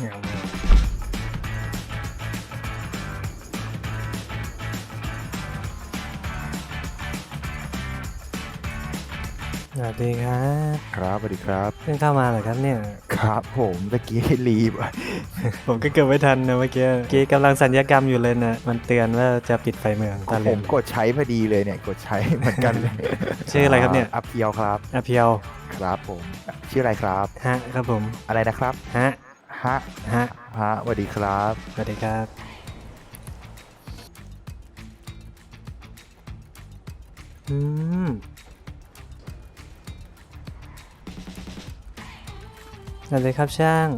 เหงาเหงาสวัสดีครับครับสวัสดีครับเพิ่งเข้ามาเหรอครับเนี่ยครับผมตะกี้รีบ ผมก็เกิดไม่ทันนะเมื่อกี้เมื่อกี้กำลังสัญญกรรมอยู่เลยนะมันเตือนว่าจะปิดไฟเมืองตาผเลมนกดใช้พอดีเลยเนี่ยกดใช้เหมือนกันเลยชื่ออะไรครับเนี่ยอัพเพียวครับ อาเพียวครับผม ชื่ออะไรครับ ฮะครับผมอะไรนะครับ ฮะ ฮะฮะฮะสวัสดีครับ สวัสดีครับ อืม สวัสดีครับช่าง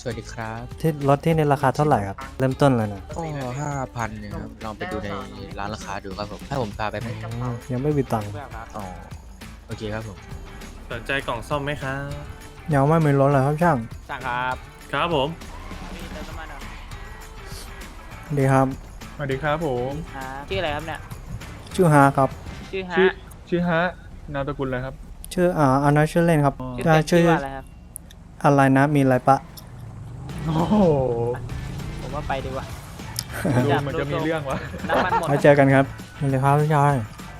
สวัสดีครับที่รถที่ในราคาเท่าไหร่ครับ เริ่มต้นเลยนะก็ห้าพันเนี่ยครับลองไปดูในร้านราคาดูครับผมให้ผมพาไปไหมอ๋อยังไม่มีตังค์อ๋อโอเคครับผมสนใจกล่องซ่อมไหมครับยังไม่มีรถเลยครับช่าง สั่งครับ ครับผม พี่เติมน้ำมันเหรอดีครับ สวัสดีครับผม ฮะชื่ออะไรครับเนี่ย ชื่อฮาครับ ชื่อฮะ ชื่อชื่อฮะ นามสกุลอะไรครับ ชื่ออ่าอันนั้นชื่อเล่นครับชื่ออ่าเต็มชื่ชื่ออว่าอะไรครับ อะไรนะ มีอะไรปะ โอ้โหผมว่าไปดีกว่า ดูเหมันจะมีเรื่องวะ น้ำมันหมดไว้เจอกันครับสวัสดีครับพี่ชาย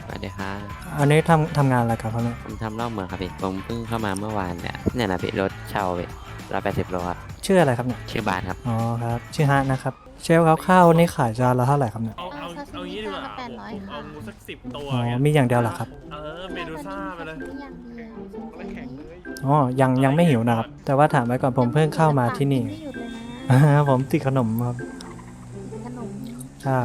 สวัสดีครับอันนี้ทำทำงานอะไรครับเนี่ยผมทำรอบเมืองครับพี่ผมเพิ่งเข้ามาเมื่อวานเนี่ยเนี่ยนะพี่รถเช่าพี่ ร้อยแปดสิบโลครับ ชื่ออะไรครับเนี่ย ชื่อบาทครับ อ๋อครับ ชื่อฮะนะครับ เชฟครับข้าวนี่ขายจานละเท่าไหร่ครับเนี่ย เอาเอาเอาซาซิมิเอางี้ดีกว่าจานละผม800เอางูสักสิบตัวอ๋อ เงี้ยมีอย่างเดียวเหรอครับ เออเมดูซ่าไปเลยอย่างเดียวอ๋อ ยังยังไม่หิวนะครับ แต่ว่าถามไว้ก่อนผมเพิ่งเข้ามาที่นี่ ไม่หยุดเลยนะอ่าผมติดขนมครับขนมใช่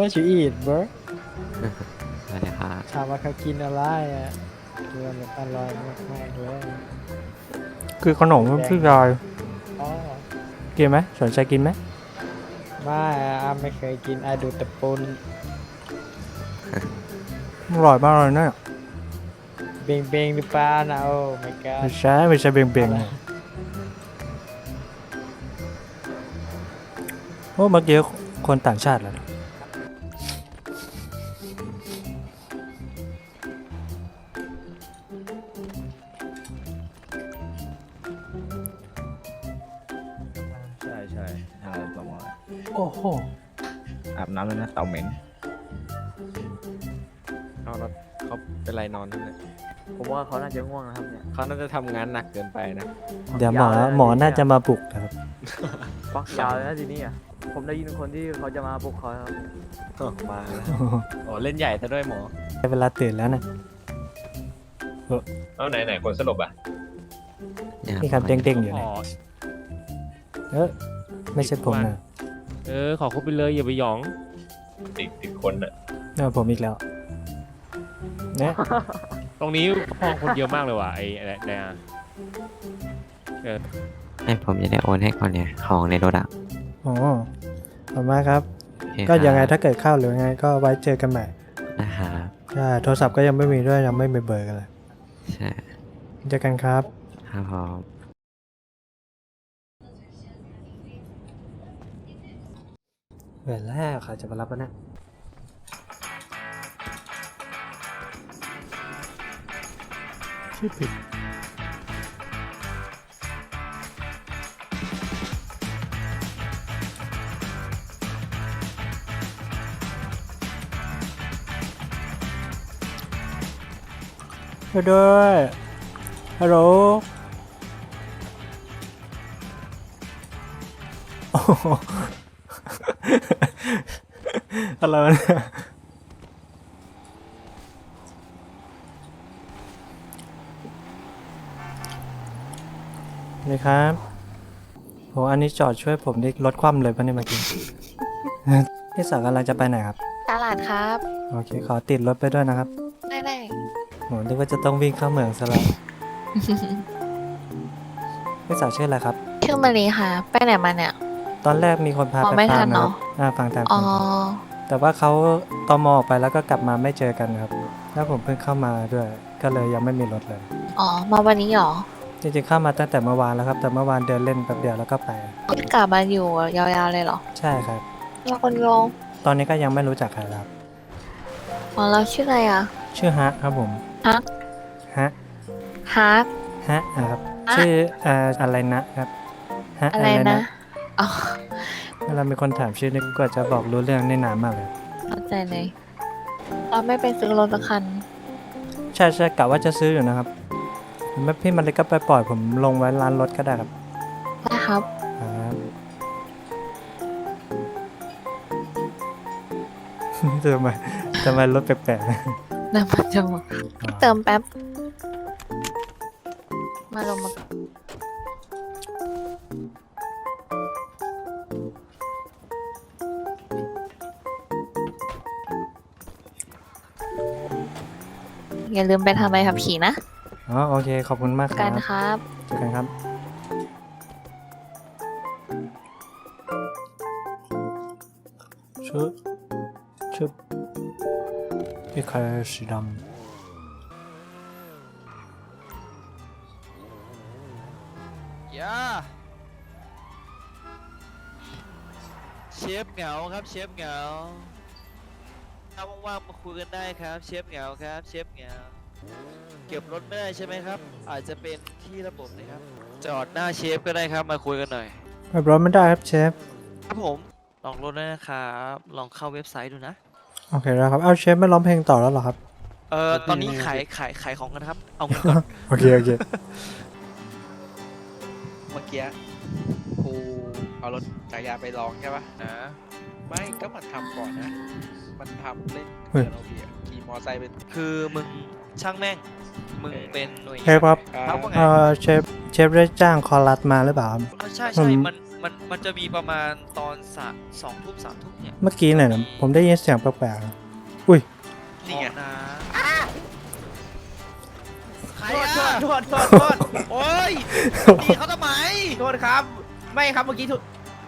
ว่าชิอีดเบอร์สวัสดีครับถามว่าเขากินอะไรอะเรื่องแบบอร่อยมากๆเลยคือขนมพี่ชายอ๋อกินไหมสนใจกินไหมไม่อะอาไม่เคยกินอาดูแต่ปุนอร่อยมากเลยเนี่ยเบงเบงหรือเปล่านะโอ้ my god ไม่ใช่ไม่ใช่เบียงเบียงๆนะโอ้เมื่อกี้คนต่างชาติแล้ว จะง่วงนะครับเนี่ยเขาน่าจะทำงานหนักเกินไปนะ เดี๋ยวหมอหมอน่าจะมาปลุกนะครับ ฟักยาวเลยนะทีนี้อะผมได้ยินคนที่เขาจะมาปลุกเขาครับออกมาแล้วโอ้เล่นใหญ่ซะด้วยหมอ ได้เวลาตื่นแล้วนะเอาไหนไหนคนสลบอะเนี่ยนี่ครับเด้งๆอยู่เนี่ยเออไม่ใช่ผมนะเออ ขอคบไปเลยอย่าไปหยอง ติดติดคนอะเออผมอีกแล้วเนี่ย ตรงนี้ห้องคนเยอะมากเลยว่ะไอ้ไอ้ไอ้อะให้ผมจะได้โอนให้ก่อนเนี่ยของในรถอะอ๋อขอบคุณมากครับ โอเคก็ยังไงครับถ้าเกิดเข้าหรือยังไงก็ไว้เจอกันใหม่นะครับใช่โทรศัพท์ก็ยังไม่มีด้วยยังไม่มีเบอร์กันเลยใช่เจอกันครับ ครับผมเวลาเขาจะมารับแล้วนะ ชื่อผิดช่วยด้วยฮัลโหลโอ้โหอะไรวะเนี่ย นี่ครับโหอันนี้จอดช่วยผมได้ลดความเลยปะเนี่ยเมื่อกี้ พี่สาวกำลังจะไปไหนครับ ตลาดครับ โอเค ขอติดรถไปด้วยนะครับ ได้ได้โหนึกว่าจะต้องวิ่งเข้าเมืองซะแล้ว พี่สาวชื่ออะไรครับ ชื่อชื่อมารีค่ะ ไปไหนมาเนี่ย ตอนแรกมีคนพาอ๋อไปไม่ฟาทัร์มนนะครับเนอะอ่าฟังตามอ๋อแต่ว่าเขาตอมอออกไปแล้วก็กลับมาไม่เจอกันครับ แล้วผมเพิ่งเข้ามาด้วย ก็เลยยังไม่มีรถเลย อ๋อ มาวันนี้เหรอ จริงๆเข้ามาตั้งแต่เมื่อวานแล้วครับ แต่เมื่อวานเดินเล่นแป๊บเดียวแล้วก็ไปนี่กลับมาอยู่ยาวๆเลยเหรอใช่ครับเราคนโยงตอนนี้ก็ยังไม่รู้จักใครแล้วครับ อ๋อเราชื่ออะไรอะ ชื่อฮะครับผมฮะ ฮะฮาร์ก ฮะนะครับ ฮะ ชื่ออ่าอะไรนะครับฮะอะไรนะอ๋อเวลามีคนถามชื่อนี่ก็จะบอกรู้เรื่องในนานมากเลยเข้าใจเลย เราไม่ไปซื้อรถละคัน ใช่ใช่กะว่าจะซื้ออยู่นะครับ ไม่พี่มันเลยก็ไปปล่อยผมลงไว้ร้านรถก็ได้ครับได้ครับ ครับทำไมทำไมรถแปลกๆน้ำมันจะหมดเติมแป๊บ มาลงมาอย่าลืมไปทำใบขับขี่นะ อ๋อโอเค ขอบคุณมากค กั รั น บ ครับ เจอกันครับ ชุบชุบ一开始ด ย่าเชฟเหงาครับเชฟเหงาถ้าว่างๆมาคุยกันได้ครับ เชฟเหงาครับ เชฟเหงา เก็บรถไม่ได้ใช่ไหมครับ อาจจะเป็นที่ระบบนะครับ จอดหน้าเชฟก็ได้ครับมาคุยกันหน่อยำแบบร้อนไม่ได้ครับเชฟ ครับผมลองรถด้วยนะครับลองเข้าเว็บไซต์ดูนะ โอเคแล้วครับเอาเชฟไม่ร้องเพลงต่อแล้วเหรอครับ เอ่อตอนนี้ขายขายขายของกันครับ เอาเงินก่อน โอเค โอเค เมื่อกี้กูเอารถจักรยานไปลองใช่ปะนะ ไม่ก็มันทำก่อนนะ มันทำเล่นเฮ้ยเเราเบียขี่มอไซค์เป็นคือมึง ช่างแม่ง มึงเป็นหน่วยเชฟครับครับว่าไง เอ่อเชฟเชฟได้จ้างคอรัสมาหรือเปล่าครับอ๋อใช่ผใช่ม มันมันมันจะมีประมาณตอนสามสองทุ่มสามทุ่มเนี่ยเมื่อกี้เนี่ยนะผมได้ยินเสียงแปลกๆครับอุ้ย นี่ไงนะใครอะโทษโทษโทษโทษโอ้ยตีเขาทำไมโทษครับ ไม่ครับเมื่อกี้ทุ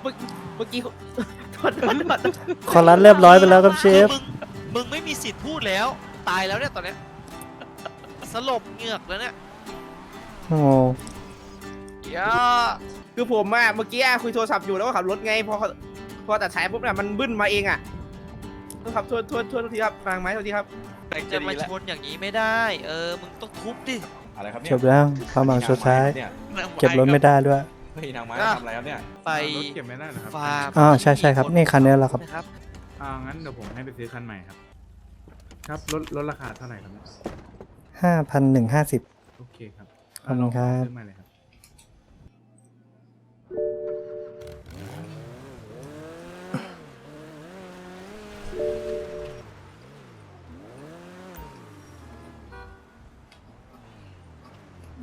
เมื่อเมื่อกี้โทษโทษโทษคอรัสเรียบร้อยไปแล้วครับเชฟ มึงมึงไม่มีสิทธิ์พูดแล้ว ตายแล้วเนี่ยตอนเนี้ย สลบเหงือกแล้วเนี่ยโอ้อย่าคือผมอะเมื่อกี้อะคุยโทรศัพท์อยู่แล้วก็ขับรถไงพอพอตัดสายปุ๊บเนี่ยมันบึ้นมาเองอะโทษครับโทษโทษโทษทีครับฟังไหมโทษทีครับจะมาชนอย่างนี้ไม่ได้ เออ มึงต้องทุบดิอะไรครับจเนี่ยบแล้วความหวังสุดท้าย เนี่ยเก็บรถไม่ได้ด้วยเฮ้ยนางไม้อะทำอะไรครับเนี่ยไปรถเก็บไม่ได้เหรอครับฟาร์มอ๋อใช่ใช่ครับ นี่คันนี้แหละครับ นะครับอ่างั้นเดี๋ยวผมให้ไปซื้อคันใหม่ครับ ครับลดลดราคาเท่าไหร่ครับเนี่ย ห้าพันหนึ่งห้าสิบ โอเคครับขอบคุณครับซื้อใหม่เลยครับ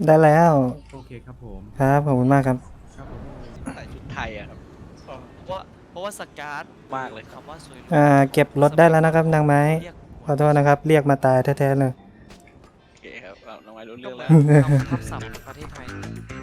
ได้แล้วโอเคครับผมครับขอบคุณมากครับ ครับผม ใส่ชุดไทยอะครับเพราะว่าเพราะว่าสการ์ดมากเลยคำว่าสวยหรูอ่าเก็บรถได้แล้วนะครับนางไม้ เรียกขอโทษนะครับ เรียกมาตายแท้ๆเลยโอเค ครับเราน้องไม้รู้เรื่องแล้วบคำศัพท์ประเทศไทย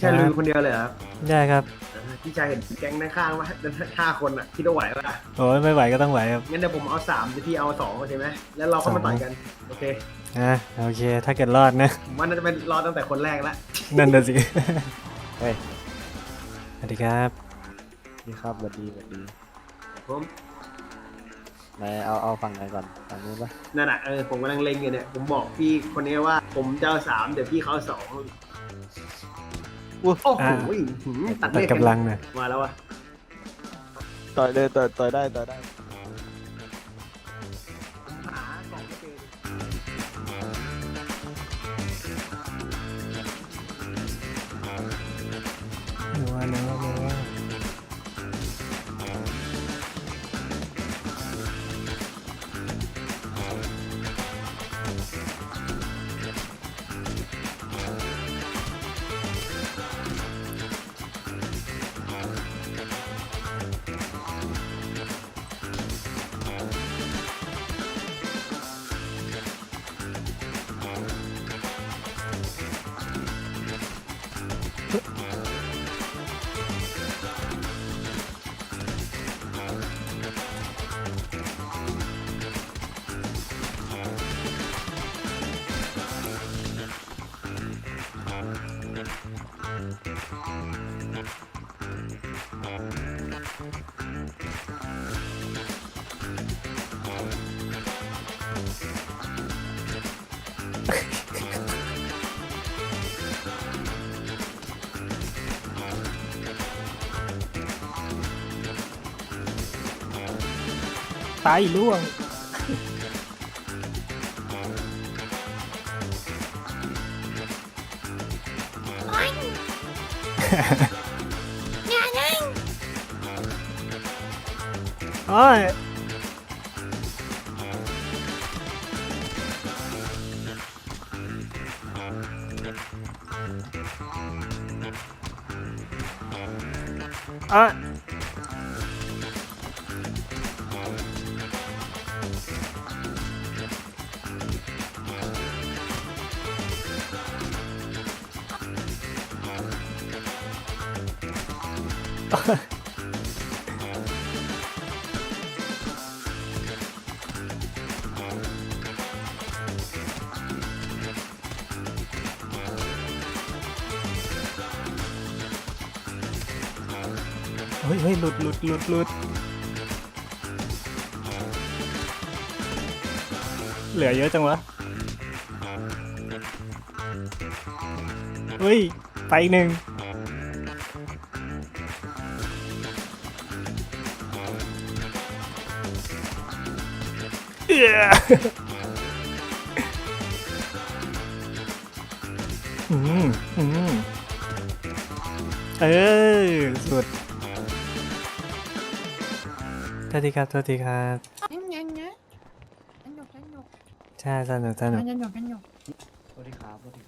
สวัสดีคแค่รับลืมคนเดียวเลยครับได้ครับพี่ชายเห็นแก๊งด้านข้างว่าห้าคนอะคิดว่าไหวป่ะโอ้ยไม่ไหวก็ต้องไหวครับงั้นเดี๋ยวผมเอาสามเดี๋ยวพี่เอาสองโอเคไหมแล้วเราเข้ามาต่อยกันโอเคอะโอเค ถ้าเกิดรอดนะ ผมว่าน่าจะเป็นรอตั้งแต่คนแรกละนั่นน่ะสิ เฮ้ยสวัสดีครับ นี่ครับสวัสดีสวัสดีผมไหนเอาเอาฝั่งไหนก่อนฝั่งนู้นปะนั่นแหะเออผมกำลังเล็งอยู่เนี่ยผมบอกพี่คนนี้ว่าผมจะเอาสามเดี๋ยวพี่เขาเอาสอง โอ้โหอ่า หืมตัดตัเลดขกำลังหน่อยมาแล้ววะต่อยเลยต่อยต่อยได้ต่อยได้ ตายล่วงโอ้ยอะ ฮ้ยเฮ้ยหลุดหลุดหลุดหลุดเหลือเยอะจังวะ เฮ้ย ไปอีกหนึ่งเอื้ออืมอืมเออ สุด โทษทีครับโทษทีครับใช่สนุกสนุกสวัสดีครับสวัสดี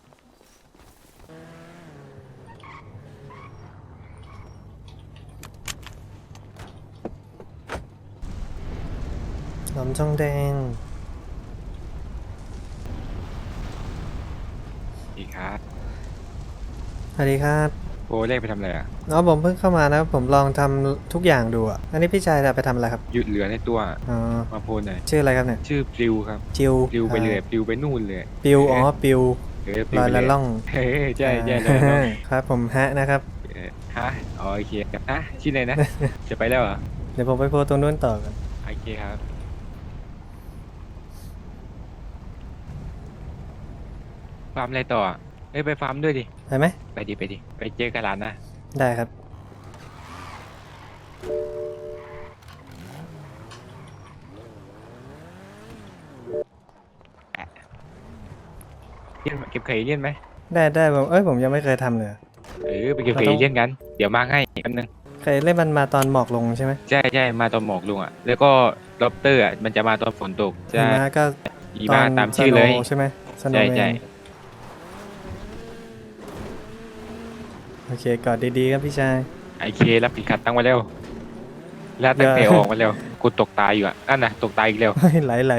หนมช่องแดงดีครับสวัสดีครับ โอ้เลขไปทำอะไรอะอ๋อผมเพิ่งเข้ามานะผมลองทำทุกอย่างดูอะอันนี้พี่ชายจะไปทำอะไรครับหยุดเหลือในตัวอ๋อมาโพลหน่อยชื่ออะไรครับเนี่ยชื่อปลิวครับจิวปลิวไปเลยปลิวไปนู่นเลยปิวอ๋อปิวเออปลิลวอยไปเลละยล่องเฮ้ยใช่ใช่เลยน้องครับผมฮะนะครับ เออฮะอ๋อโอเคครับฮะชื่ออะไรนะ จะไปแล้วเหรอเดี๋ยวผมไปโพสต์ตรงนู้นต่อกันโอเคครับ ฟาร์มอะไรต่ออะเอ้ยไปฟาร์มด้วยดิ ไปไหมไปดิไปดิไปเจอกันร้านนะได้ครับ เลี่ยนเก็บไข่เลี่ยนไหมได้ได้ผมเอ้ยผมยังไม่เคยทำเลย เออไปเก็บไข่เราต้อง เลี่ยนกัน เดี๋ยวมาให้แป๊บนึงเคยเล่นมันมาตอนหมอกลงใช่ไหมใช่ใช่มาตอนหมอกลุงอะแล้วก็ล็อบเตอร์อะมันจะมาตอนฝนตกหิจะมะก็อีตอมานตามชื่อเลย สโนว์ใช่ไหมสโนใช่ว์แมใช่น โอเคกอดดีๆครับพี่ชาย ไอเครับผิดขัดตั้งไว้เร็วแล้วตั้งแต่อย่าออกมาเร็วกูตกตายอยู่อะนั่นน่ะตกตายอีกเร็วเฮ้ยไหลไหล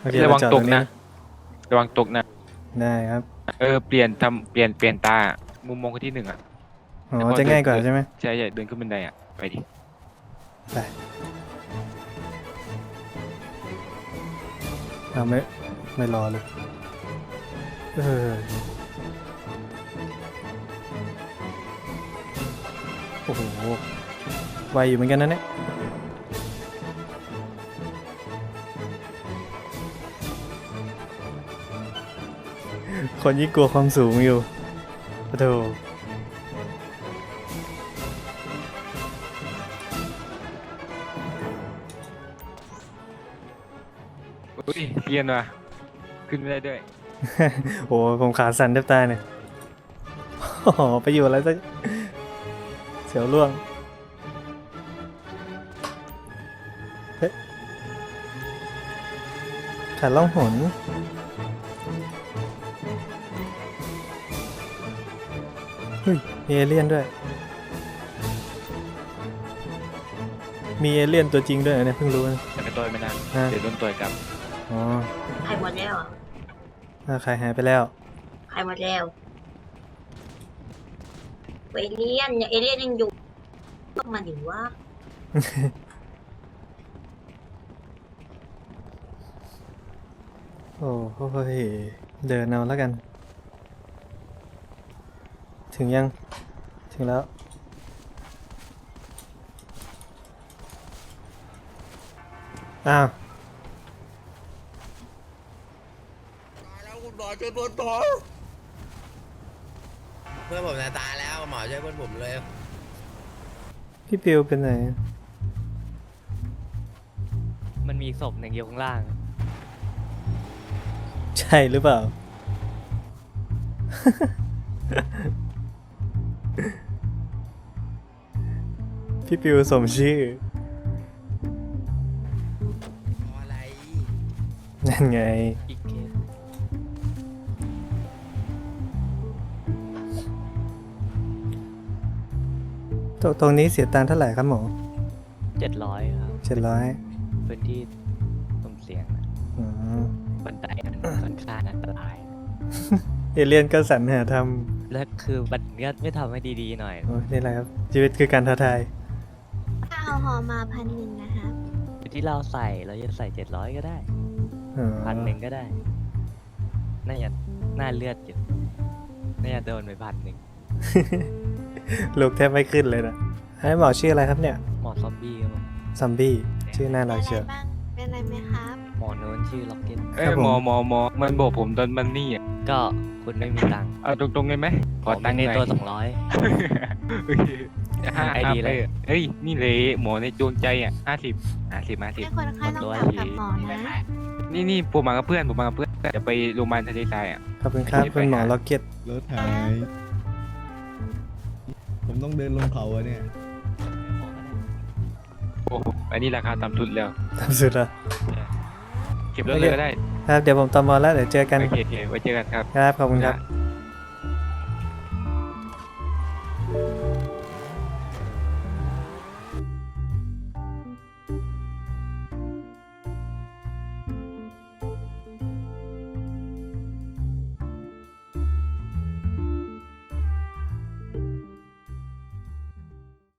โอเคระวังเาจอดตรกงนะ ระวังตกนะได้ครับ เออเปลี่ยนทำเปลี่ยนเปลี่ยนตา มุมมองคนที่หนึ่งอะอ๋อแล้วก็จะง่ายกว่าเดินใช่ไหมใช่ใช่เดินขึ้นบันไดอะไปดิไปเอาไม่ไม่รอเลยเออ อ้โหไวอยู่เหมือนกันนะเนี่ยคนยิ่งกลัวความสูงอยู่ปะโถอุ้ยเปลี่ยนว่ะ ขึ้นไม่ได้ด้วย โอ้ผมขาสั่นแทบตายเนี่ยโอ้โหไปอยู่อะไรสัก เสียวล่วง เฮ้ยขาล่องหนเฮ้ยมีเอเลี่ยนด้วย มีเอเลี่ยนตัวจริงด้วยเหรอเนี่ยเพิ่งรู้นะ จะไปต่อยไม่นานฮะ เดี๋ยวโดนต่อยกลับอ๋อใครหมดแล้วอ่าใครหายไปแล้วใครหมดแล้ว เอเลี่ยนยังเอเลี่ยนยังอยู่ต้องมาดิว่า โอ้โหเดินเอาแล้วกัน ถึงยัง ถึงแล้ว อ้าวเพื่อนผมจะตายแล้วหมอช่วยเพื่อนผมเลยพี่ปิวเป็นไหนมีอีกศพหนึ่งอยู่ข้างล่าง ใช่หรือเปล่า พี่ปิวสมชื่ออะไรนั่นไง อีก ตรงตรงนี้เสียตังค์เท่าไหร่ครับหมอเจ็ดร้อยครับ เจ็ดร้อยพื้นที่สุ่มเสี่ยงนะอ๋อบันไดมันค่อนข้างอันตราย เอเลียนก็สรรหาทและคือบันก็ไม่ทำให้ดีๆหน่อยำโอ้ยนี่แหละครับ ชีวิตคือการท้าทาย ถ้าเอาหอมาพันหนึ่งนะคะอยู่ที่เราใส่เราจะใส่เจ็ดร้อยก็ได้อ๋อพันหนึ่งก็ได้ น่าจะน่าเลือดอยู่น่าจะโดนไปพันหนึ่ง ลูกแทบไม่ขึ้นเลยนะไอ้หมอชื่ออะไรครับเนี่ย หมอซอมบี้ครับผมซอมบี้ชื่อน่าเป็นรักอะไรเชียว บ้าง เป็นอะไรไหมครับ หมอโน้นชื่อล็อกเก็ตเอ้ครัยบผม หมอหมอหมอมันบอกผมตอนมันนี่อะก็คุณไม่มีตังค์เอาตรงๆเลยไหมขอตังค์ในหน่อยตัวสองร้อยห้าไอดีห้าเลยเอ้ยนี่เลยหมอในดวงใจอะห้าสิบห้าสิบห้าสิบให้คนไข้ต้องกลับกับหมอนะ นี่นี่ผมมากับเพื่อนผมมากับเพื่อนจะไปโรงพยาบาลทะเลทรายอะ ขอบคุณครับคุณหมอล็อกเก็ตรถหาย ผมต้องเดินลงเขาอะเนี่ย โอ้โหอันนี้ราคาต่ำสุดแล้วทำสุดละเก็บรถเลยก็ได้ ครับ เดี๋ยวผมตอมอแล้ว เดี๋ยวเจอกัน โอเคโอเคไว้เจอกันครับ ครับ ขอบคุณครับ นะ